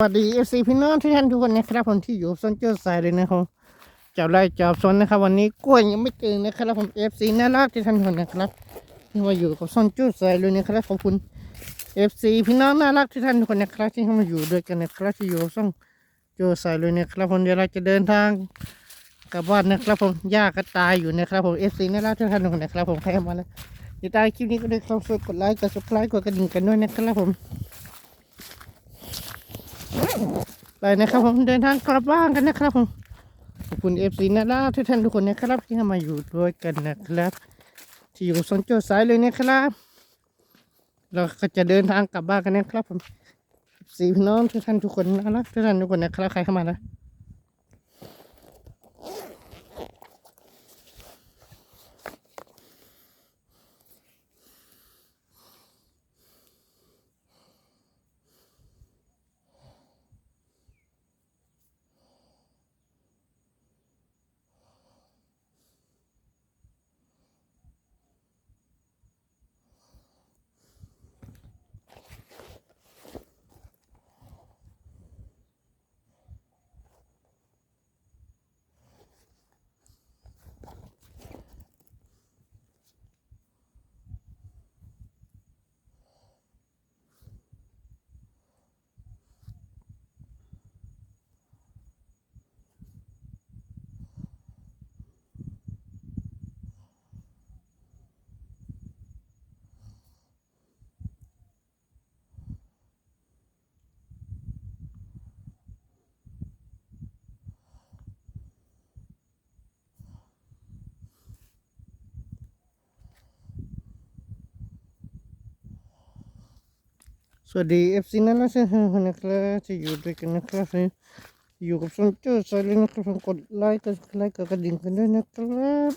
สวัสดีเอฟซีพี่น้องทุกท่านทุกคนนะครับผมที่อยู่ส้นเจ้าสายเลยนะครับจับไล่จับซนนะครับวันนี้กล้วยยังไม่ตื่นะครับผมเอฟซีน่ารักที่ท่านทุกคนนะครับที่มาอยู่กับส้นเจ้าสายเลยนะครับขอบคุณเอฟซีพี่น้องน่ารักที่ท่านทุกคนนะครับที่เข้ามาอยู่ด้วยกันนะครับที่อยู่ส้นเจ้าสายเลยนะครับผมเดี๋ยวเราจะเดินทางกลับบ้านนะครับผมยาก็ตายอยู่นะครับผมเอฟซีน่ารักที่ท่านทุกคนนะครับผมใครมาแล้วเดี๋ยวตายคลิปนี้ก็ได้ครับช่วยกดไลค์กดซับสไครต์กดกระดิ่งกันด้วยนะครับผม ไปนะครับผมเดินทางกลับบ้านกันนะครับผมขอบคุณเอฟซีนะล่าทุกท่านทุกคนนะครับที่เข้ามาอยู่ด้วยกันนะครับ ที่อยู่โซนโจสายเลยนะครับ เราก็จะเดินทางกลับบ้านกันนะครับผมสี่พี่น้องทุกท่านทุกคนนะรักทุกท่านทุกคนนะครับใครเข้ามานะ สวัสดีเอฟซีนะล่าทุกท่านนะครับจะอยู่ด้วยกันนะครับอยู่กับโซนเจสายเลยนะครับกดไลค์กดไลค์กดกระดิ่งกันด้วยนะครับ